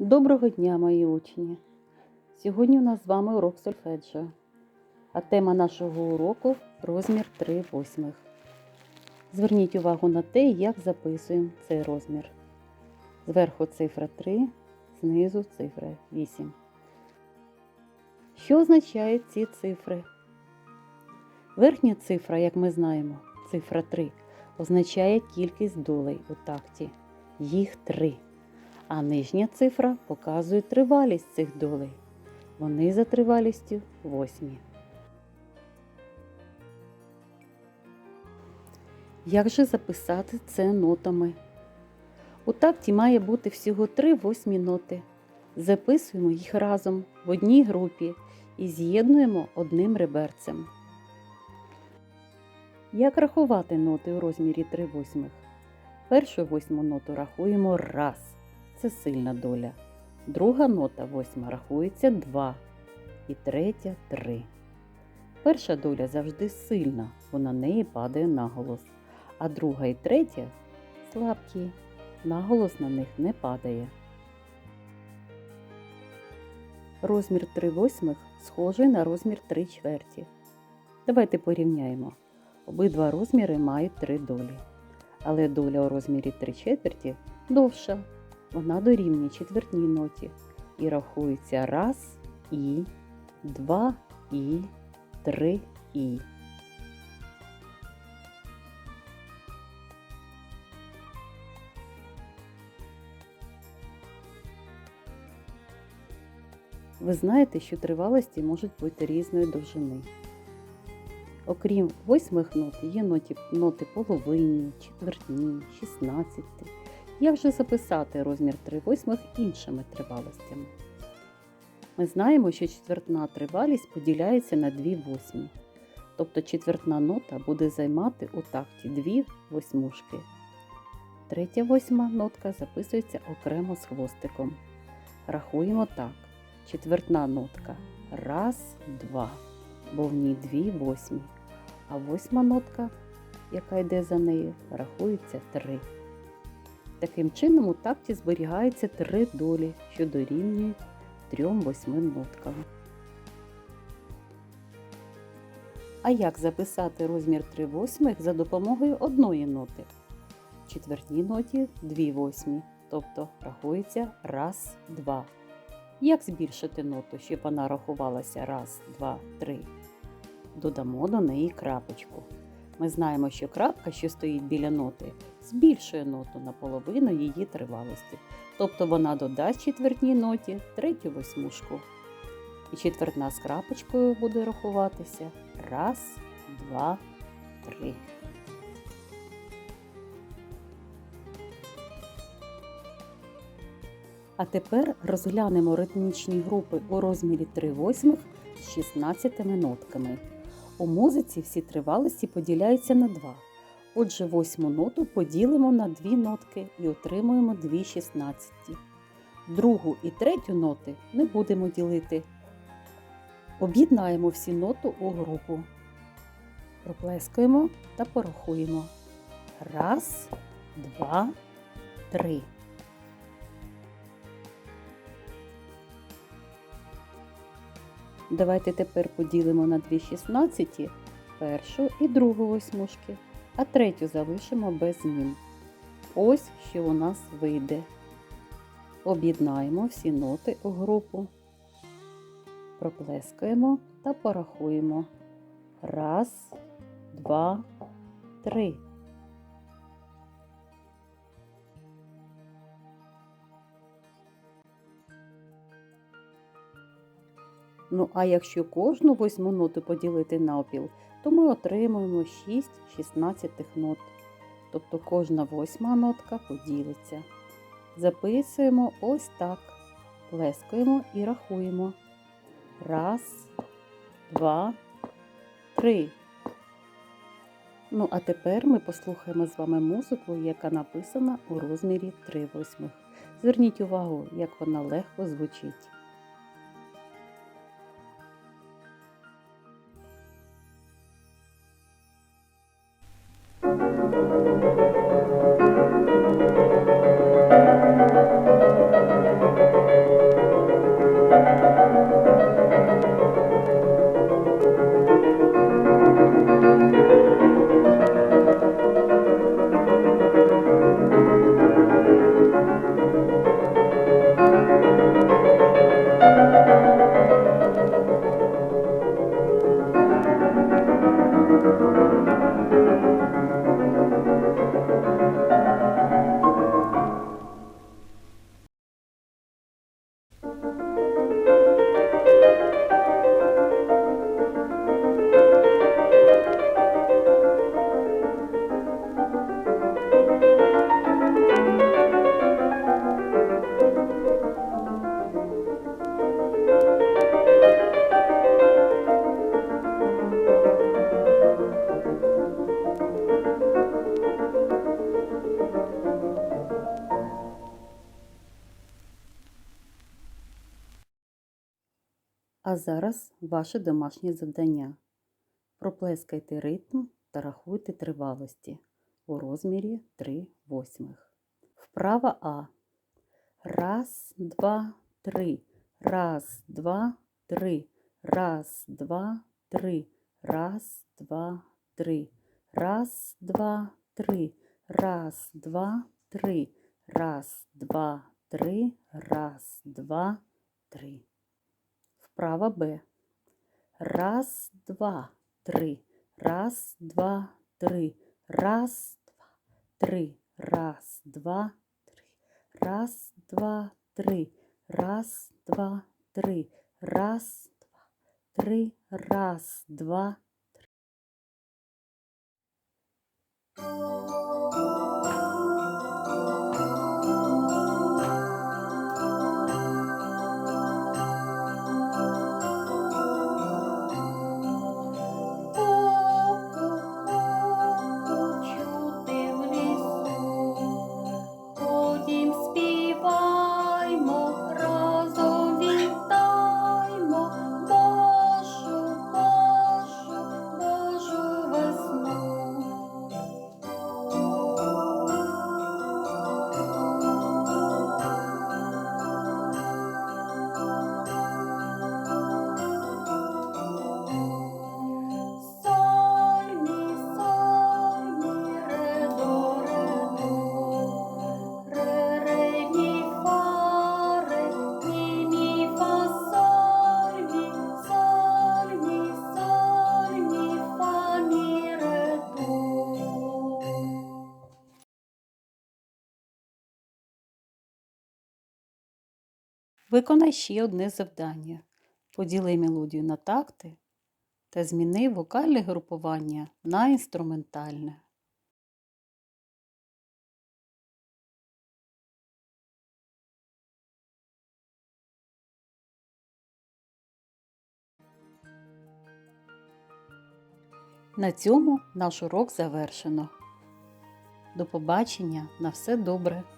Доброго дня, мої учні! Сьогодні у нас з вами урок сольфеджіо, а тема нашого уроку розмір 3 восьмих. Зверніть увагу на те, як записуємо цей розмір. Зверху цифра 3, знизу цифра 8. Що означають ці цифри? Верхня цифра, як ми знаємо, цифра 3, означає кількість долей у такті. Їх 3. А нижня цифра показує тривалість цих долей. Вони за тривалістю восьмі. Як же записати це нотами? У такті має бути всього три восьмі ноти. Записуємо їх разом в одній групі і з'єднуємо одним реберцем. Як рахувати ноти у розмірі 3 восьмих? Першу восьму ноту рахуємо раз. Це сильна доля. Друга нота восьма рахується 2. І третя 3. Перша доля завжди сильна, бо на неї падає наголос. А друга і третя слабкі. Наголос на них не падає. Розмір 3 восьмих схожий на розмір 3 чверті. Давайте порівняємо. Обидва розміри мають 3 долі. Але доля у розмірі 3 четверті довша. Вона дорівнює четвертній ноті і рахується раз і, два і, три і. Ви знаєте, що тривалості можуть бути різної довжини. Окрім восьмих нот, є ноти, ноти половинні, четвертні, шістнадцяти. Як же записати розмір 3 восьмих іншими тривалостями? Ми знаємо, що четвертна тривалість поділяється на 2 восьмі. Тобто четвертна нота буде займати у такті 2 восьмушки. Третя восьма нотка записується окремо з хвостиком. Рахуємо так. Четвертна нотка раз, два, бо в ній 2 восьмі. А восьма нотка, яка йде за нею, рахується 3. Таким чином у такті зберігається три долі, що дорівнюють трьом восьмим ноткам. А як записати розмір 3 восьмих за допомогою одної ноти? В четвертній ноті 2 восьмі, тобто рахується раз, два. Як збільшити ноту, щоб вона рахувалася раз, два, три? Додамо до неї крапочку. Ми знаємо, що крапка, що стоїть біля ноти, збільшує ноту на половину її тривалості. Тобто вона додасть четвертній ноті третю восьмушку. І четвертна з крапочкою буде рахуватися раз, два, три. А тепер розглянемо ритмічні групи у розмірі 3 восьмих з 16 нотками. У музиці всі тривалості поділяються на два. Отже, восьму ноту поділимо на дві нотки і отримуємо дві шістнадцяті. Другу і третю ноти не будемо ділити. Об'єднаємо всі ноти у групу. Проплескаємо та порахуємо. Раз, два, три. Давайте тепер поділимо на дві шістнадцяті першу і другу восьмушки, а третю залишимо без змін. Ось що у нас вийде. Об'єднаємо всі ноти у групу, проплескаємо та порахуємо. Раз, два, три. Ну, а якщо кожну восьму ноту поділити навпіл, то ми отримуємо 6 шістнадцятих нот. Тобто кожна восьма нотка поділиться. Записуємо ось так. Плескаємо і рахуємо. Раз, два, три. Ну, а тепер ми послухаємо з вами музику, яка написана у розмірі 3 восьмих. Зверніть увагу, як вона легко звучить. А зараз ваше домашнє завдання. Проплескайте ритм та рахуйте тривалості у розмірі 3 восьмих. Вправа А. Раз, два, три. Раз, два, три. Раз, два, три. Раз, два, три. Раз, два, три. Раз, два, три. Раз, два, три. Раз, два, три. Вправа Б. Раз, два, три. Раз, два, три. Раз, два, три. Раз, два, три. Раз, два, три. Раз, два, три. Раз, два, три. Раз, два, три. Виконай ще одне завдання. Поділи мелодію на такти та зміни вокальне групування на інструментальне. На цьому наш урок завершено. До побачення, на все добре!